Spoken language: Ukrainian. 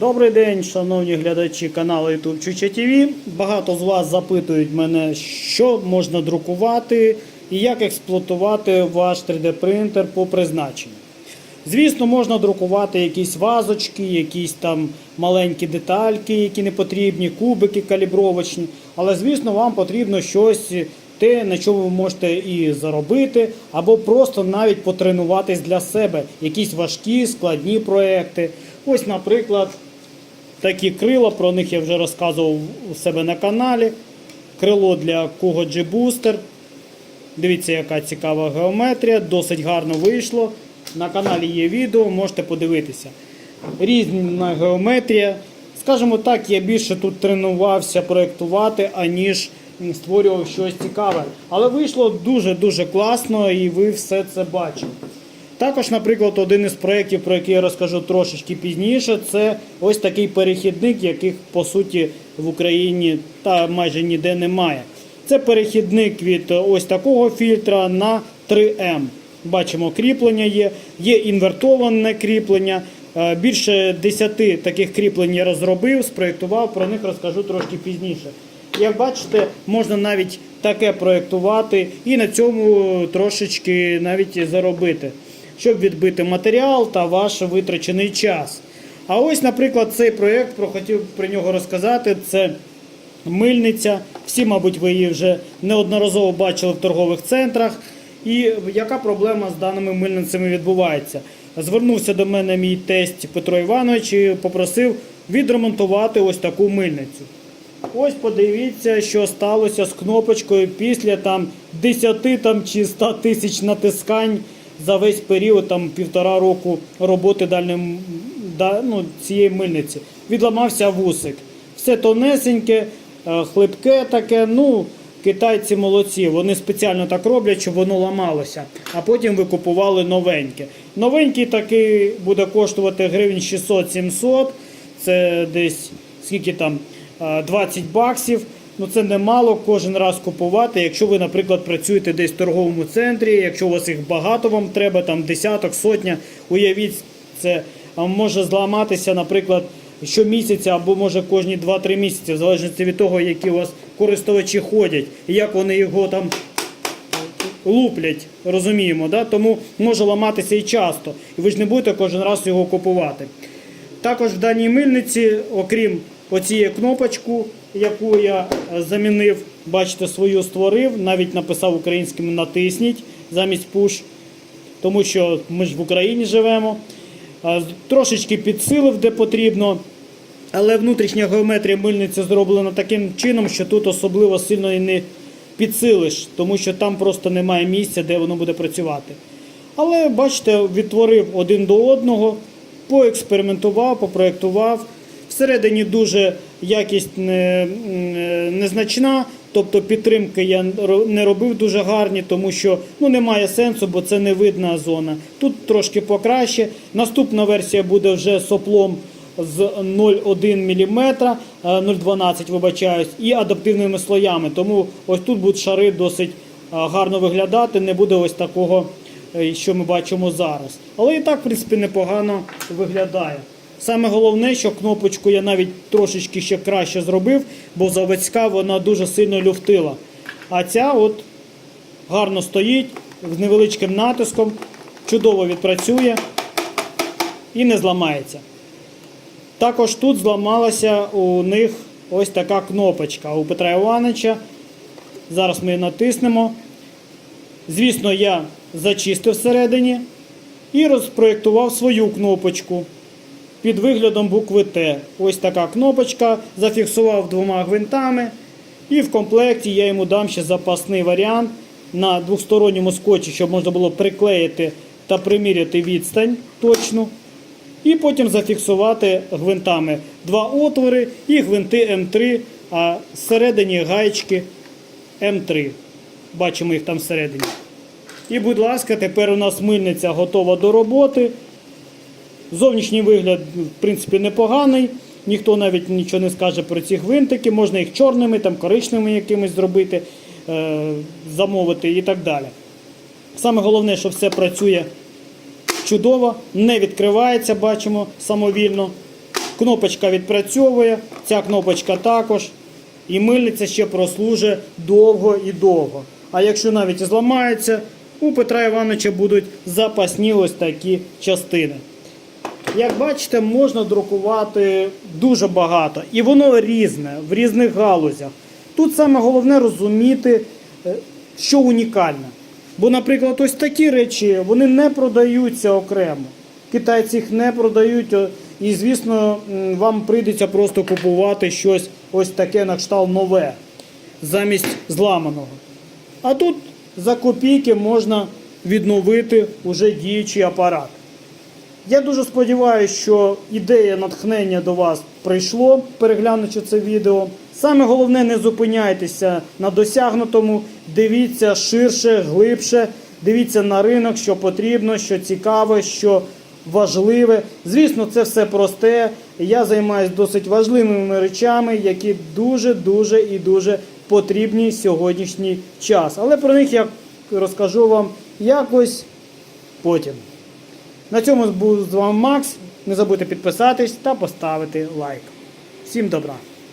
Добрий день, шановні глядачі каналу YouTube Чуча ТВ. Багато з вас запитують мене, що можна друкувати і як експлуатувати ваш 3D принтер по призначенню. Звісно, можна друкувати якісь вазочки, якісь там маленькі детальки, які не потрібні, кубики калібровочні. Але, звісно, вам потрібно щось те, на чому ви можете і заробити, або просто навіть потренуватись для себе. Якісь важкі, складні проекти. Ось, наприклад, такі крила, про них я вже розказував у себе на каналі. Крило для Kugo G-Booster. Дивіться, яка цікава геометрія, досить гарно вийшло. На каналі є відео, можете подивитися. Різна геометрія. Скажімо так, я більше тут тренувався проєктувати, аніж створював щось цікаве. Але вийшло дуже-дуже класно і ви все це бачите. Також, наприклад, один із проєктів, про який я розкажу трошечки пізніше, це ось такий перехідник, яких по суті в Україні та майже ніде немає. Це перехідник від ось такого фільтра на 3М. Бачимо, кріплення є, є інвертоване кріплення. Е, Більше 10 таких кріплень я розробив, спроєктував, про них розкажу трошки пізніше. Як бачите, можна навіть таке проєктувати і на цьому трошечки навіть заробити, щоб відбити матеріал та ваш витрачений час. А ось, наприклад, цей проєкт, про хотів про нього розказати, це мильниця. Всі, мабуть, ви її вже неодноразово бачили в торгових центрах. І яка проблема з даними мильницями відбувається? Звернувся до мене мій тесть Петро Іванович і попросив відремонтувати ось таку мильницю. Ось подивіться, що сталося з кнопочкою після там 10 там, чи 100 тисяч натискань за весь період там, півтора року роботи дальним, да, ну, цієї мильниці. Відламався вусик. Все тонесеньке, е, хлипке таке. ну, Китайці молодці, вони спеціально так роблять, щоб воно ламалося, а потім ви купували новеньке. Новенький такий буде коштувати гривень 600-700, це десь скільки там е, 20 баксів. Ну це немало кожен раз купувати. Якщо ви, наприклад, працюєте десь в торговому центрі, якщо у вас їх багато вам треба, там десяток, сотня, уявіть, це може зламатися, наприклад, щомісяця або може кожні 2-3 місяці, в залежності від того, які у вас користувачі ходять, і як вони його там луплять, розуміємо, да? тому може ламатися і часто. І ви ж не будете кожен раз його купувати. Також в даній мильниці, окрім оцієї кнопочку, яку я е, замінив, бачите, свою створив, навіть написав українським натисніть замість push, тому що ми ж в Україні живемо. Е, Трошечки підсилив, де потрібно. Але внутрішня геометрія мильниці зроблена таким чином, що тут особливо сильно і не підсилиш, тому що там просто немає місця, де воно буде працювати. Але бачите, відтворив один до одного, поекспериментував, попроєктував. Всередині дуже якість не, незначна, тобто підтримки я не робив дуже гарні, тому що ну, немає сенсу, бо це не видна зона. Тут трошки покраще. Наступна версія буде вже соплом з 0,1 мм, 0,12 вибачаюсь, і адаптивними слоями. Тому ось тут будуть шари досить гарно виглядати, не буде ось такого, е, що ми бачимо зараз. Але і так, в принципі, непогано виглядає. Саме головне, що кнопочку я навіть трошечки ще краще зробив, бо заводська вона дуже сильно люфтила. А ця от гарно стоїть з невеличким натиском, чудово відпрацює і не зламається. Також тут зламалася у них ось така кнопочка у Петра Івановича. Зараз ми її натиснемо. Звісно, я зачистив всередині і розпроєктував свою кнопочку під виглядом букви Т. Ось така кнопочка, зафіксував двома гвинтами. І в комплекті я йому дам ще запасний варіант на двосторонньому скотчі, щоб можна було приклеїти та приміряти відстань точну. І потім зафіксувати гвинтами два отвори і гвинти М3, а всередині гаєчки М3. Бачимо їх там всередині. І, будь ласка, тепер у нас мильниця готова до роботи. Зовнішній вигляд, в принципі, непоганий. Ніхто навіть нічого не скаже про ці гвинтики. Можна їх чорними, там, коричневими якимись зробити, е, замовити і так далі. Саме головне, що все працює чудово, не відкривається, бачимо самовільно. Кнопочка відпрацьовує, ця кнопочка також. І мильниця ще прослужить довго і довго. А якщо навіть зламається, у Петра Івановича будуть запасні ось такі частини. Як бачите, можна друкувати дуже багато. І воно різне, в різних галузях. Тут саме головне розуміти, е, що унікальне. Бо, наприклад, ось такі речі вони не продаються окремо. Китайці їх не продають, і, звісно, вам прийдеться просто купувати щось ось таке на кшталт нове замість зламаного. А тут за копійки можна відновити уже діючий апарат. Я дуже сподіваюся, що ідея натхнення до вас прийшло, переглянучи це відео. Саме головне, не зупиняйтеся на досягнутому, дивіться ширше, глибше, дивіться на ринок, що потрібно, що цікаве, що важливе. Звісно, це все просте. Я займаюся досить важливими речами, які дуже-дуже і дуже потрібні сьогоднішній час. Але про них я розкажу вам якось потім. На цьому був з вами Макс. Не забудьте підписатись та поставити лайк. Всім добра!